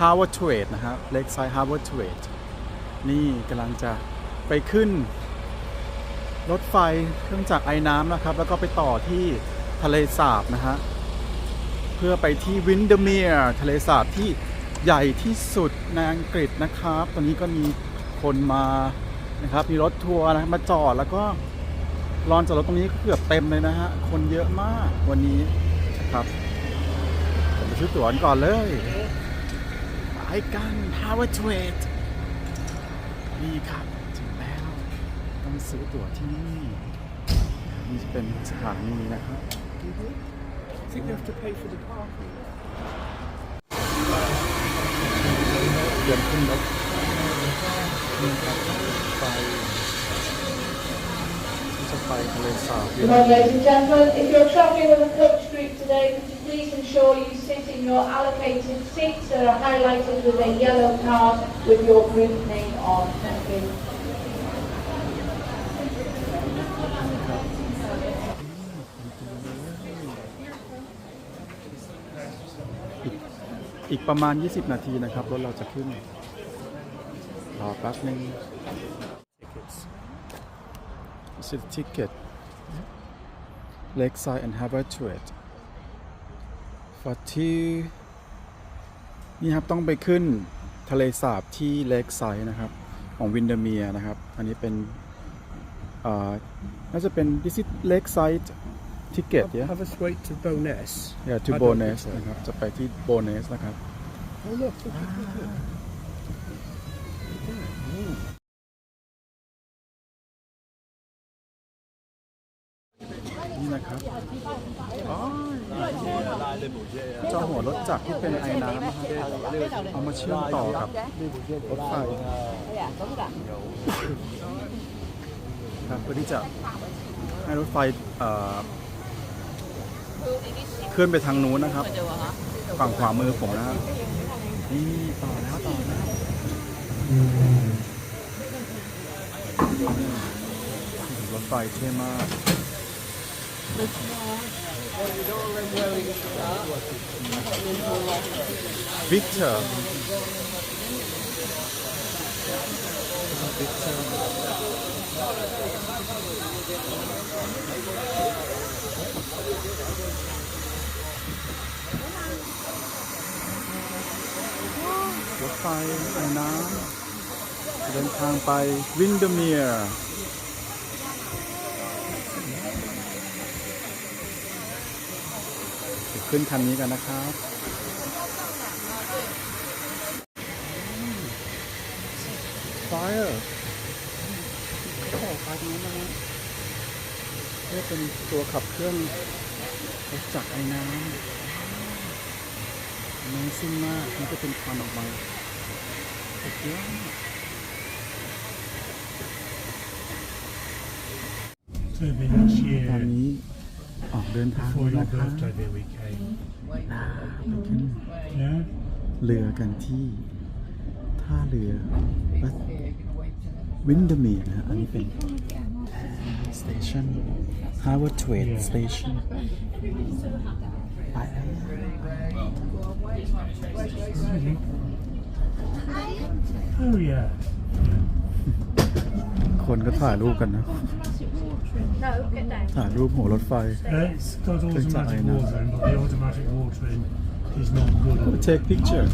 Harbour Trade นะฮะ Lakeside Harbour Trade นี่กำลังจะไปขึ้น รถไฟเครื่องจักรไอ้น้ำนะครับ แล้วก็ไปต่อที่ทะเลสาบนะฮะ เพื่อไปที่วินเดเมียร์ทะเลสาบที่ใหญ่ที่สุดในอังกฤษนะครับ ตอนนี้ก็มีคนมานะครับ มีรถทัวร์นะมาจอดแล้วก็ลานจอดรถตรงนี้เกือบเต็มเลยนะฮะ คนเยอะมากวันนี้นะครับผมไปซื้อตั๋วนก่อนเลย ไปกันฮาวเวอร์เทรดนี่ครับถึงแล้ว ต้องซื้อตั๋วที่นี่นี่จะเป็นสถานีนะครับ I think you have to pay for the parking. เดินขึ้นรถนี่ครับไปที่จะไปทะเลสาบ Good morning, ladies and gentlemen. If you're travelling with a coach group today, could you please ensure you sit in your allocated seats that are highlighted with a yellow card with your group name on. Thank you. อีกประมาณ 20 นาทีนะครับ รถเราจะขึ้น รอแป๊บนึง Tickets. This is the ticket Lakeside and Harbour Trade for two นี่ครับต้องไปขึ้นทะเลสาบที่ Lakeside นะครับ ของวินเดเมียนะครับ อันนี้เป็นอ่าน่าจะเป็น This is Lakeside ticket Have, yeah have us wait to Bowness. yeah to I don't Bowness think so. นะครับ จะไปที่ Bowness นะครับ Oh look, look, look, look, นี่นะครับอ๋อเจ้าหัวรถจักรที่เป็นไอ้น้ำนะครับเอามาเชื่อมต่อกับรถไฟครับเพื่อที่จะให้รถไฟเอ่อเคลื่อนไปทางนู้นนะครับ ฝั่งขวามือผมนะครับนี่ต่อแล้วต่อแล้วรถไฟเท่มาก Victor. Victor. รถไฟไอ้น้ำเดินทางไปวินเดเมียร์ ขึ้นคันนี้กันนะครับ Fire เขาบอกไฟนี้นะฮะนี่เป็นตัวขับเครื่องรถจักรไอ้น้ำมันซิ่งมากมันก็เป็นควันออกมาสุดยอด So the next ตอน year, นี้ออกเดินทาง before แล้ว your นะครับ birthday, there we came. ไปขึ้น Yeah? เรือกันที่ท่าเรือวินเดเมียนะฮะอันนี้เป็นสเตชันฮาร์วาร์ดเทรดสเตชันไปแล้ว Oh yeah. คนก็ถ่ายรูปกันนะ ถ่ายรูปหัวรถไฟ It's got automatic I know. watering, but the automatic watering is not good. take picture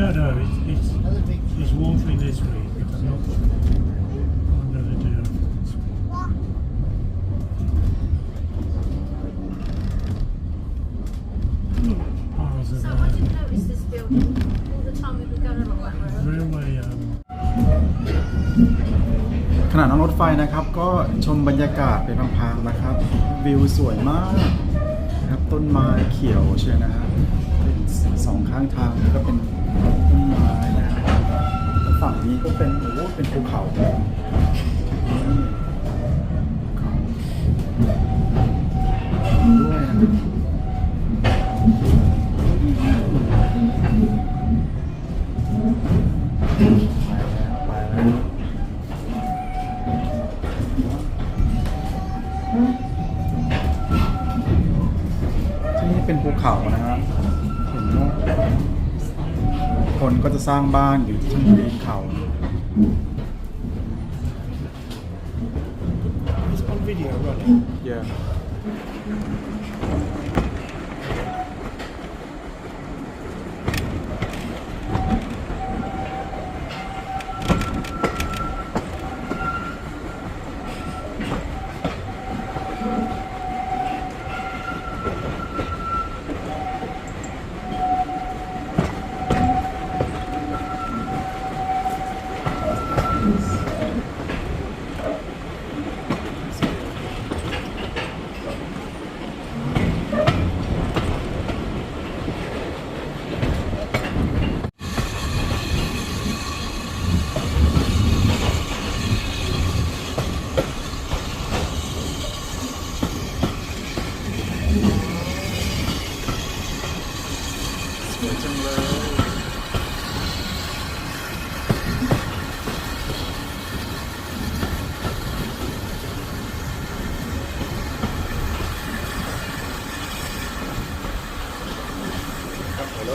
No, no, it's it's, it's watering this week. It's not. I'm gonna do. Piles of So I uh, didn't notice this building all the time we were going along that road. railway um, ขณะนั่งรถไฟนะครับ ก็ชมบรรยากาศไปพลางๆนะครับ วิวสวยมากนะครับต้นไม้เขียวเชียวนะฮะเป็นสองข้างทางก็เป็นต้นไม้นะครับฝั่งนี้ก็เป็นโอ้เป็นภูเขา คนก็จะสร้างบ้านอยู่ที่ชั้นตีนเขา It's on video, running. เยอะสวยจังเล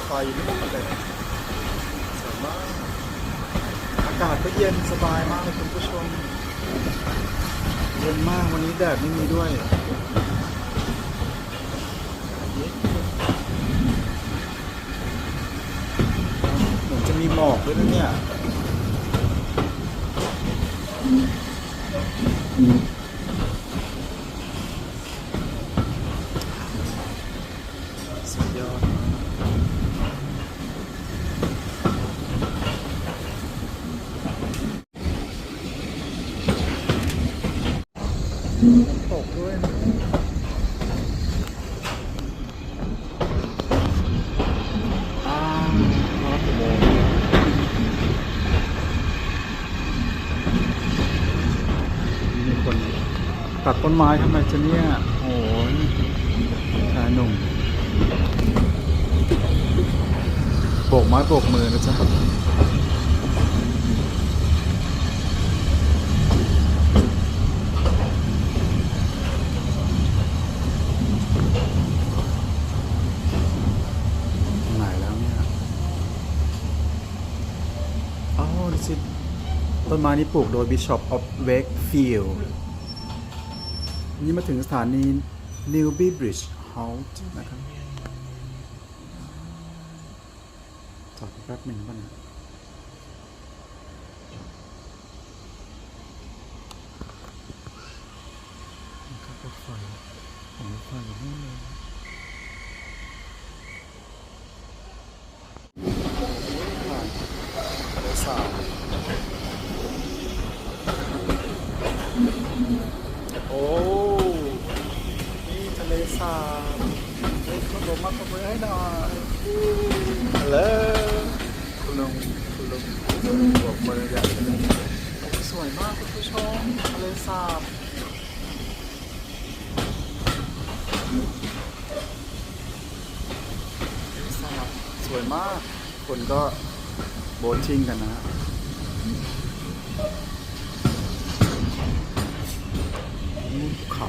ย กับหัวรถไฟนี่มันเลยสวยมากอากาศก็เย็นสบายมากเลยคุณผู้ชม เย็นมากวันนี้แดดไม่มีด้วยเหมือนจะมีหมอกด้วยนะเนี่ยสุดยอดตกด้วยนะอ้าวรอดอุโมงค์มีคน ตัดต้นไม้ทำไมจะเนี่ยโอ้ยชายหนุ่มโบกไม้โบกมือนะจ๊ะไหนแล้วเนี่ยอ๋อดิสิต้นไม้นี้ปลูกโดย Bishop of Wakefield นี่มาถึงสถานี Newby Bridge Halt นะครับจอดแป๊บหนึ่งป่ะเนี่ยนะครับรถไฟของรถไฟอยู่นู่นเลยผ่านทะเลสาบโอ้ สาบเฮ้ยคุณลงมาขบมือให้หน่อยฮัลโหลคุณลุงคุณลุงบอกมือใหญ่เลยสวยมากคุณผู้ชมทะเลสาบทะเลสาบสวยมาก คนก็โบ๊ทชิ่งกันนะฮะภูเขา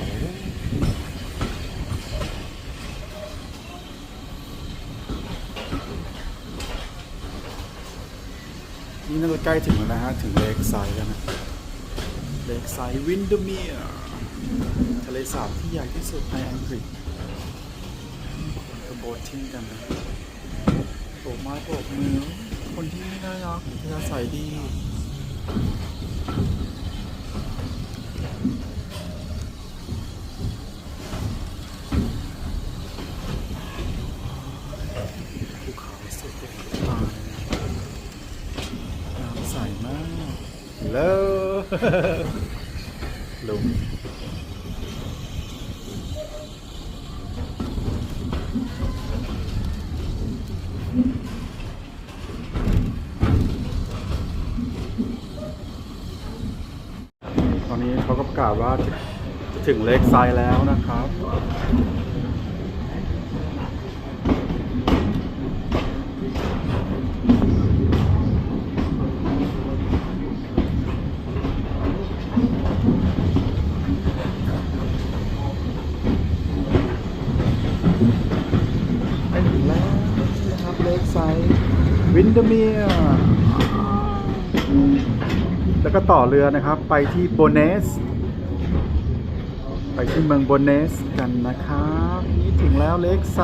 นี่น่าจะใกล้ถึงแล้วนะฮะ ถึงเลกไซด์แล้วนะเลกไซด์วินเดอร์เมียร์ทะเลสาบที่ใหญ่ที่สุดในอังกฤษกระโบดทิ้งกันนะโบกไม้โบกมือคนที่ไม่น่ารักจะใส่ดี ภูเขาสุดยอดตายน้ำใสมากฮัลโหล ลุงตอนนี้เขาก็ประกาศว่าจะถึงเลกไซแล้วนะครับ ไปถึงแล้วนะครับ เมีย แล้วก็ต่อเรือนะครับ ไปที่โบเนส ไปที่เมืองโบเนสกันนะครับ นี่ถึงแล้วเล็กไซ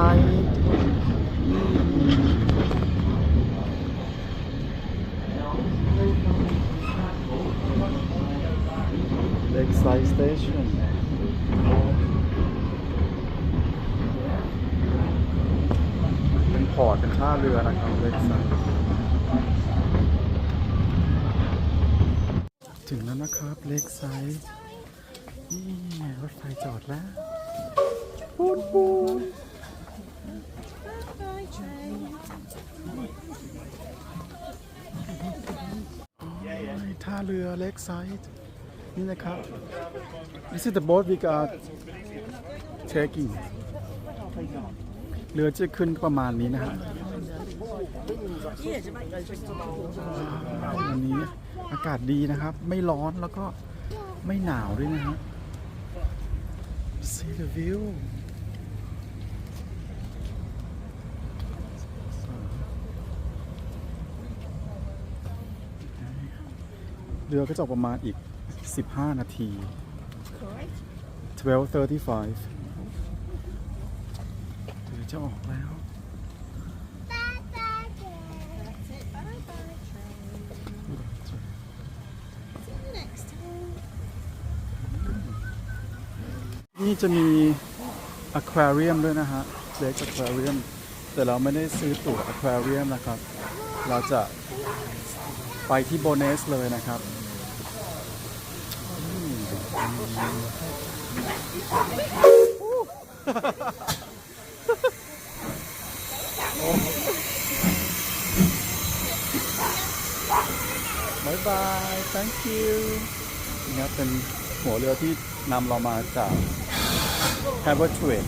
เล็กไซสเตชันเป็นพอร์ตเป็นท่าเรือนะครับเล็กไซด์ถึงแล้ว นะครับ เล็กไซด์นี่รถไฟจอดแล้วปูนปูนท่าเรือเล็กไซด์นี่นะครับ This is the boat we got taking เรือจะขึ้นประมาณนี้นะฮะ วันนี้อากาศดีนะครับ ไม่ร้อนแล้วก็ไม่หนาวด้วยนะฮะ See the view เรือก็จะออกประมาณอีก 15 นาที 12.35เรือจะออกแล้ว นี่จะมีอควาเรียมด้วยนะฮะเล็กอควาเรียมแต่เราไม่ได้ซื้อตั๋วอควาเรียมนะครับ เราจะไปที่โบเนสเลยนะครับอืมบายบาย thank you นี่ครับเป็นหัวเรือที่นำเรามาจาก h a r b o r Trade